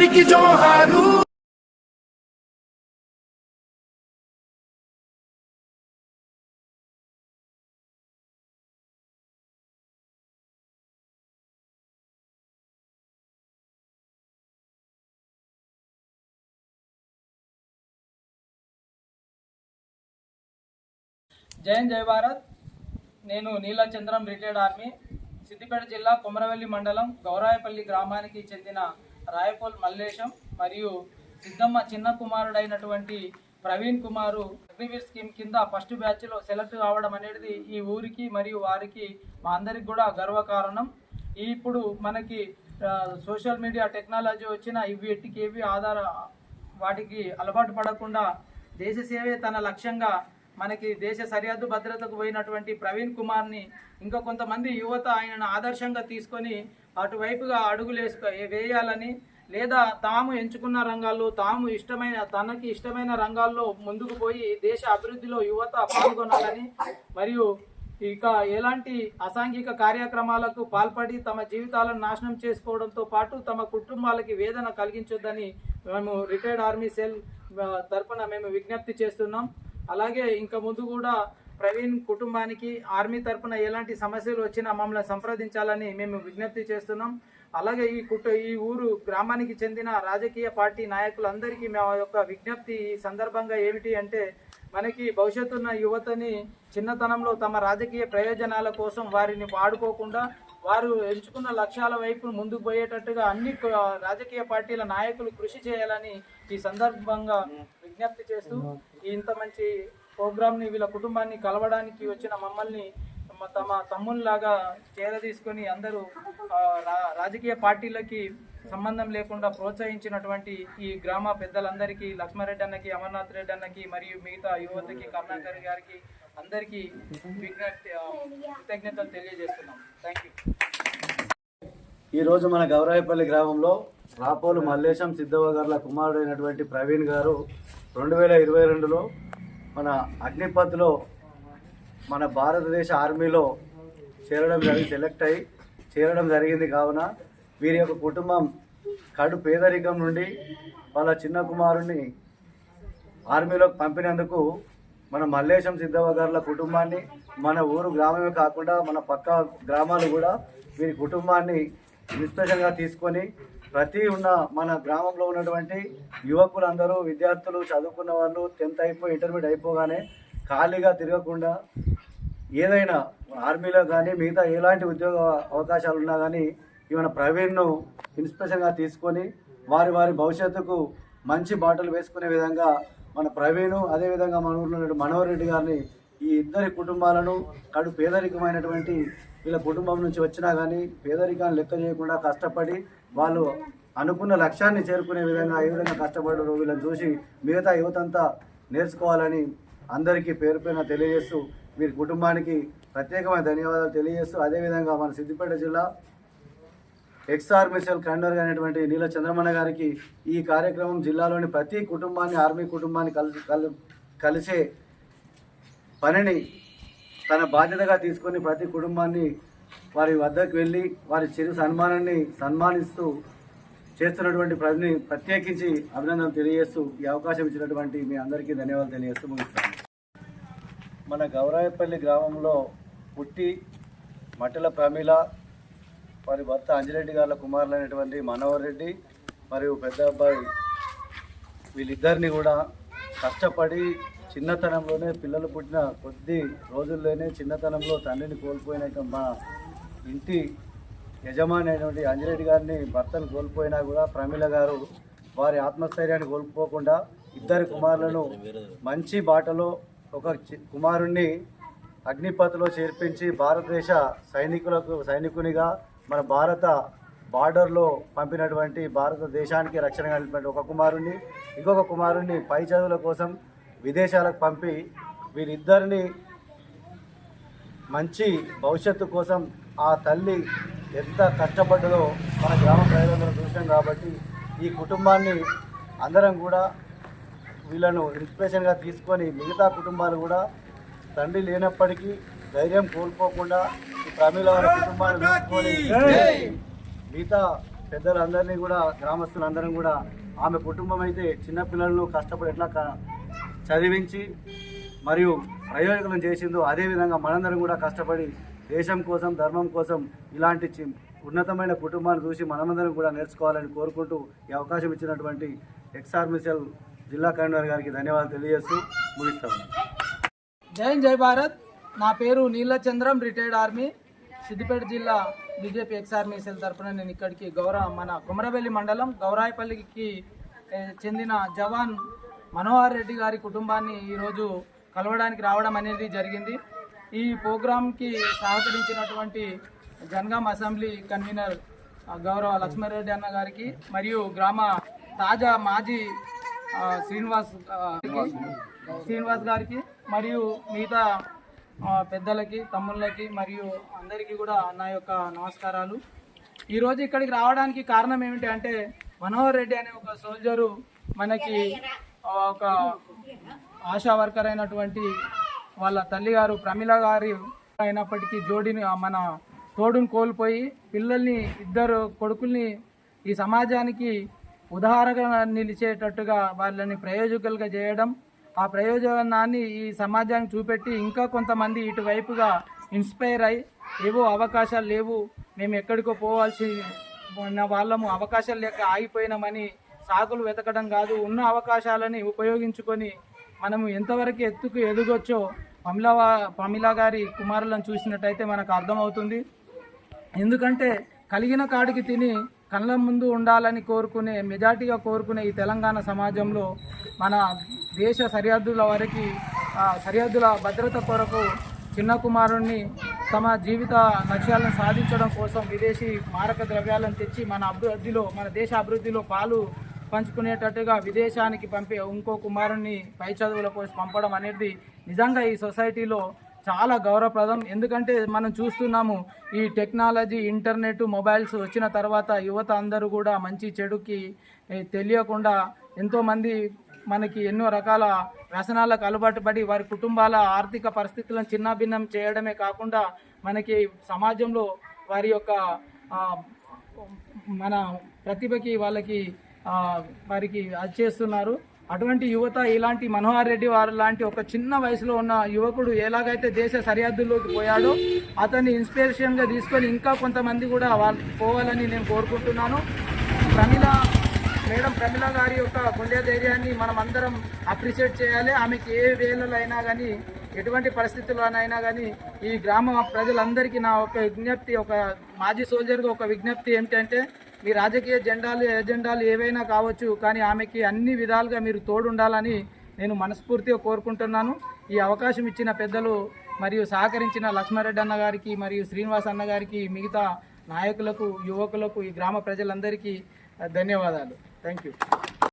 అందరికి జోహారు. జైన్ జై భారత్. నేను నీల చంద్రం రిటైర్డ్ ఆర్మీ సిద్దిపేట జిల్లా కొమరవెల్లి మండలం గౌరాయపల్లి గ్రామానికి చెందిన రాయపోల్ మల్లేశం మరియు సిద్ధమ్మ చిన్న కుమారుడైనటువంటి ప్రవీణ్ కుమారు అగ్నివీర్ స్కీమ్ కింద ఫస్ట్ బ్యాచ్లో సెలెక్ట్ కావడం అనేది ఈ ఊరికి మరియు వారికి మా అందరికి కూడా గర్వకారణం. ఇప్పుడు మనకి సోషల్ మీడియా టెక్నాలజీ వచ్చిన ఇవి ఏవి ఆధార వాటికి అలవాటు పడకుండా దేశ సేవే తన లక్ష్యంగా మనకి దేశ సరిహద్దు భద్రతకు పోయినటువంటి ప్రవీణ్ కుమార్ని ఇంకా కొంతమంది యువత ఆయనను ఆదర్శంగా తీసుకొని అటువైపుగా అడుగులు వేయాలని లేదా తాము ఎంచుకున్న రంగాల్లో తాము ఇష్టమైన తనకి ఇష్టమైన రంగాల్లో ముందుకు పోయి దేశ అభివృద్ధిలో యువత పాల్గొనాలని మరియు ఇక ఎలాంటి అసాంఘిక కార్యక్రమాలకు పాల్పడి తమ జీవితాలను నాశనం చేసుకోవడంతో పాటు తమ కుటుంబాలకి వేదన కలిగించొద్దని మేము రిటైర్డ్ ఆర్మీ సెల్ తరఫున తరపున మేము విజ్ఞప్తి చేస్తున్నాం. అలాగే ఇంకా ముందు కూడా ప్రవీణ్ కుటుంబానికి ఆర్మీ తరపున ఎలాంటి సమస్యలు వచ్చినా మమ్మల్ని సంప్రదించాలని మేము విజ్ఞప్తి చేస్తున్నాం. అలాగే ఈ కుట ఈ ఊరు గ్రామానికి చెందిన రాజకీయ పార్టీ నాయకులందరికీ మా యొక్క విజ్ఞప్తి ఈ సందర్భంగా ఏమిటి అంటే మనకి భవిష్యత్తున్న యువతని చిన్నతనంలో తమ రాజకీయ ప్రయోజనాల కోసం వారిని వాడుకోకుండా వారు ఎంచుకున్న లక్ష్యాల వైపు ముందుకు పోయేటట్టుగా అన్ని రాజకీయ పార్టీల నాయకులు కృషి చేయాలని ఈ సందర్భంగా విజ్ఞప్తి చేస్తూ ఈ ఇంత మంచి ప్రోగ్రామ్ని వీళ్ళ కుటుంబాన్ని కలవడానికి వచ్చిన మమ్మల్ని తమ తమ్ముల్లాగా తమ్ముళ్ళలాగా చేరదీసుకొని అందరూ రా- రాజకీయ పార్టీలకి సంబంధం లేకుండా ప్రోత్సహించినటువంటి ఈ గ్రామ పెద్దలందరికీ లక్ష్మారెడ్డి అన్నకి అమర్నాథ్ రెడ్డి అన్నకి మరియు మిగతా యువతకి కరుణాకర్ గారికి అందరికీ విజ్ఞప్తి కృతజ్ఞతలు తెలియజేస్తున్నాం. థ్యాంక్ యూ ఈరోజు మన గౌరాయపల్లి గ్రామంలో రాపోలు మల్లేశం సిద్ధవ గారుల కుమారుడైనటువంటి ప్రవీణ్ గారు రెండు వేల ఇరవై రెండులో మన అగ్నిపత్లో మన భారతదేశ ఆర్మీలో చేరడం జరిగి సెలెక్ట్ అయ్యి చేరడం జరిగింది కావున వీరి యొక్క కుటుంబం కడు పేదరికం నుండి వాళ్ళ చిన్న కుమారుణ్ణి ఆర్మీలోకి పంపినందుకు మన మల్లేశం సిద్ధవ గారుల కుటుంబాన్ని మన ఊరు గ్రామమే కాకుండా మన పక్క గ్రామాలు కూడా వీరి కుటుంబాన్ని ఇన్స్పిరేషన్గా తీసుకొని ప్రతి ఉన్న మన గ్రామంలో ఉన్నటువంటి యువకులందరూ విద్యార్థులు చదువుకున్న వాళ్ళు టెన్త్ అయిపోయి ఇంటర్మీడియట్ అయిపోగానే ఖాళీగా తిరగకుండా ఏదైనా ఆర్మీలో కానీ మిగతా ఎలాంటి ఉద్యోగ అవకాశాలు ఉన్నా కానీ ఈవెన ప్రవీణ్ను ఇన్స్పిరేషన్గా తీసుకొని వారి వారి భవిష్యత్తుకు మంచి బాటలు వేసుకునే విధంగా మన ప్రవీణ్ అదేవిధంగా మన ఊర్లో మనోహర్ రెడ్డి గారిని ఈ ఇద్దరి కుటుంబాలను కడు పేదరికమైనటువంటి వీళ్ళ కుటుంబం నుంచి వచ్చినా కానీ పేదరికాన్ని లెక్క చేయకుండా కష్టపడి వాళ్ళు అనుకున్న లక్ష్యాన్ని చేరుకునే విధంగా ఏ విధంగా కష్టపడ్డారో వీళ్ళని చూసి మిగతా యువతంతా నేర్చుకోవాలని అందరికీ పేరు పైన తెలియజేస్తూ వీరి కుటుంబానికి ప్రత్యేకమైన ధన్యవాదాలు తెలియజేస్తూ అదేవిధంగా మన సిద్దిపేట జిల్లా ex army cell commander Neela Chandramana గారికి ఈ కార్యక్రమం జిల్లాలోని ప్రతి కుటుంబాన్ని ఆర్మీ కుటుంబాన్ని కలిసి కలిసే పనిని తన బాధ్యతగా తీసుకొని ప్రతి కుటుంబాన్ని వారి వద్దకు వెళ్ళి వారి చిరు సన్మానాన్ని సన్మానిస్తూ చేస్తున్నటువంటి ప్రజని ప్రత్యేకించి అభినందనలు తెలియజేస్తూ ఈ అవకాశం ఇచ్చినటువంటి మీ అందరికీ ధన్యవాదాలు తెలియజేస్తూ ముగిస్తాను మన గౌరాయపల్లి గ్రామంలో పుట్టి మట్టెల ప్రమీల వారి భర్త అంజిరెడ్డి గారి కుమారులైనటువంటి మనోహర్ రెడ్డి మరియు పెద్ద అబ్బాయి వీళ్ళిద్దరిని కూడా కష్టపడి చిన్నతనంలోనే పిల్లలు పుట్టిన కొద్ది రోజుల్లోనే చిన్నతనంలో తండ్రిని కోల్పోయిన మా ఇంటి యజమాని అయినటువంటి అంజిరెడ్డి గారిని భర్తను కోల్పోయినా కూడా ప్రమీల గారు వారి ఆత్మస్థైర్యాన్ని కోల్పోకుండా ఇద్దరు కుమారులను మంచి బాటలో ఒక చి- కుమారుణ్ణి అగ్నిపథలో చేర్పించి భారతదేశ సైనికులకు సైనికునిగా మన భారత బార్డర్లో పంపినటువంటి భారతదేశానికి రక్షణ కలిపినటువంటి ఒక కుమారుణ్ణి ఇంకొక కుమారుణ్ణి పై చదువుల కోసం విదేశాలకు పంపి వీరిద్దరిని మంచి భవిష్యత్తు కోసం ఆ తల్లి ఎంత కష్టపడ్డదో మన గ్రామ ప్రజలందరం చూసాం కాబట్టి ఈ కుటుంబాన్ని అందరం కూడా వీళ్ళను ఇన్స్పిరేషన్గా తీసుకొని మిగతా కుటుంబాలు కూడా తండ్రి లేనప్పటికీ ధైర్యం కోల్పోకుండా ఈ ప్రమీల వారి కుటుంబాన్ని చూసుకొని మిగతా పెద్దలందరినీ కూడా గ్రామస్తులందరం కూడా ఆమె కుటుంబం అయితే చిన్నపిల్లలను కష్టపడి ఎట్లా చదివించి మరియు ప్రయోజనం చేసిందో అదేవిధంగా మనందరం కూడా కష్టపడి దేశం కోసం ధర్మం కోసం ఇలాంటి ఉన్నతమైన కుటుంబాన్ని చూసి మనమందరం కూడా నేర్చుకోవాలని కోరుకుంటూ ఈ అవకాశం ఇచ్చినటువంటి ఎక్స్ఆర్మిసల్ జిల్లా కన్వీనర్ గారికి ధన్యవాదాలు తెలియజేస్తూ ముగిస్తాము జై జై భారత్. నా పేరు నీలచంద్రం రిటైర్డ్ ఆర్మీ. సిద్దిపేట జిల్లా బీజేపీ ఎక్స్ ఆర్మీ సెల్ నేను ఇక్కడికి గౌరవ మన కుమరవెల్లి మండలం గౌరాయపల్లికి చెందిన జవాన్ మనోహర్ రెడ్డి గారి కుటుంబాన్ని ఈరోజు కలవడానికి రావడం అనేది జరిగింది. ఈ ప్రోగ్రాంకి సహకరించినటువంటి జనగాం అసెంబ్లీ కన్వీనర్ గౌరవ లక్ష్మారెడ్డి అన్న గారికి మరియు గ్రామ తాజా మాజీ శ్రీనివాస్ శ్రీనివాస్ గారికి మరియు మిగతా పెద్దలకి తమ్ముళ్ళకి మరియు అందరికీ కూడా నా యొక్క నమస్కారాలు. ఈరోజు ఇక్కడికి రావడానికి కారణం ఏమిటి అంటే మనోహర్ రెడ్డి అనే ఒక సోల్జరు మనకి ఒక ఆశా వర్కర్ అయినటువంటి వాళ్ళ తల్లిగారు ప్రమిళ గారి అయినప్పటికీ జోడిని మన తోడుని కోల్పోయి పిల్లల్ని ఇద్దరు కొడుకుల్ని ఈ సమాజానికి ఉదాహరణగా నిలిచేటట్టుగా వాళ్ళని ప్రయోజకులుగా చేయడం ఆ ప్రయోజనాన్ని ఈ సమాజానికి చూపెట్టి ఇంకా కొంతమంది ఇటువైపుగా ఇన్స్పైర్ అయి ఏవో అవకాశాలు లేవు మేము ఎక్కడికో పోవాల్సి ఉన్న వాళ్ళము అవకాశాలు లేక ఆగిపోయినామని సాకులు వెతకడం కాదు ఉన్న అవకాశాలని ఉపయోగించుకొని మనము ఎంతవరకు ఎత్తుకు ఎదగొచ్చో పమిలా పమిలా గారి కుమారులను చూసినట్టయితే మనకు అర్థమవుతుంది. ఎందుకంటే కలిగిన కాడికి తిని కళ్ళ ముందు ఉండాలని కోరుకునే మెజార్టీగా కోరుకునే ఈ తెలంగాణ సమాజంలో మన దేశ సరిహద్దుల వరకు సరిహద్దుల భద్రత కొరకు చిన్న కుమారుణ్ణి తమ జీవిత లక్ష్యాలను సాధించడం కోసం విదేశీ మారక ద్రవ్యాలను తెచ్చి మన అభివృద్ధిలో మన దేశ అభివృద్ధిలో పాలు పంచుకునేటట్టుగా విదేశానికి పంపే ఇంకో కుమారుణ్ణి పై చదువుల కోసం పంపడం అనేది నిజంగా ఈ సొసైటీలో చాలా గౌరవప్రదం. ఎందుకంటే మనం చూస్తున్నాము ఈ టెక్నాలజీ ఇంటర్నెట్ మొబైల్స్ వచ్చిన తర్వాత యువత అందరూ కూడా మంచి చెడుకి తెలియకుండా ఎంతోమంది మనకి ఎన్నో రకాల వ్యసనాలకు అలవాటు పడి వారి కుటుంబాల ఆర్థిక పరిస్థితులను చిన్నాభిన్నం చేయడమే కాకుండా మనకి సమాజంలో వారి యొక్క మన ప్రతిభకి వాళ్ళకి వారికి అది చేస్తున్నారు. అటువంటి యువత ఇలాంటి మనోహర్ రెడ్డి వారు లాంటి ఒక చిన్న వయసులో ఉన్న యువకుడు ఎలాగైతే దేశ సరిహద్దుల్లోకి పోయాడో అతన్ని ఇన్స్పిరేషన్గా తీసుకొని ఇంకా కొంతమంది కూడా వాళ్ళు పోవాలని నేను కోరుకుంటున్నాను. ప్రమిళ మేడం ప్రమిళ గారి యొక్క గుండె ధైర్యాన్ని మనం అందరం అప్రిషియేట్ చేయాలి. ఆమెకి ఏ వేళలో అయినా కానీ ఎటువంటి పరిస్థితుల్లోనైనా కానీ ఈ గ్రామ ప్రజలందరికీ నా ఒక విజ్ఞప్తి ఒక మాజీ సోల్జర్గా ఒక విజ్ఞప్తి ఏమిటంటే మీ రాజకీయ జెండాలు ఎజెండాలు ఏవైనా కావచ్చు కానీ ఆమెకి అన్ని విధాలుగా మీరు తోడుండాలని నేను మనస్ఫూర్తిగా కోరుకుంటున్నాను. ఈ అవకాశం ఇచ్చిన పెద్దలు మరియు సహకరించిన లక్ష్మారెడ్డి అన్న గారికి మరియు శ్రీనివాస్ అన్న గారికి మిగతా నాయకులకు యువకులకు ఈ గ్రామ ప్రజలందరికీ ధన్యవాదాలు. Thank you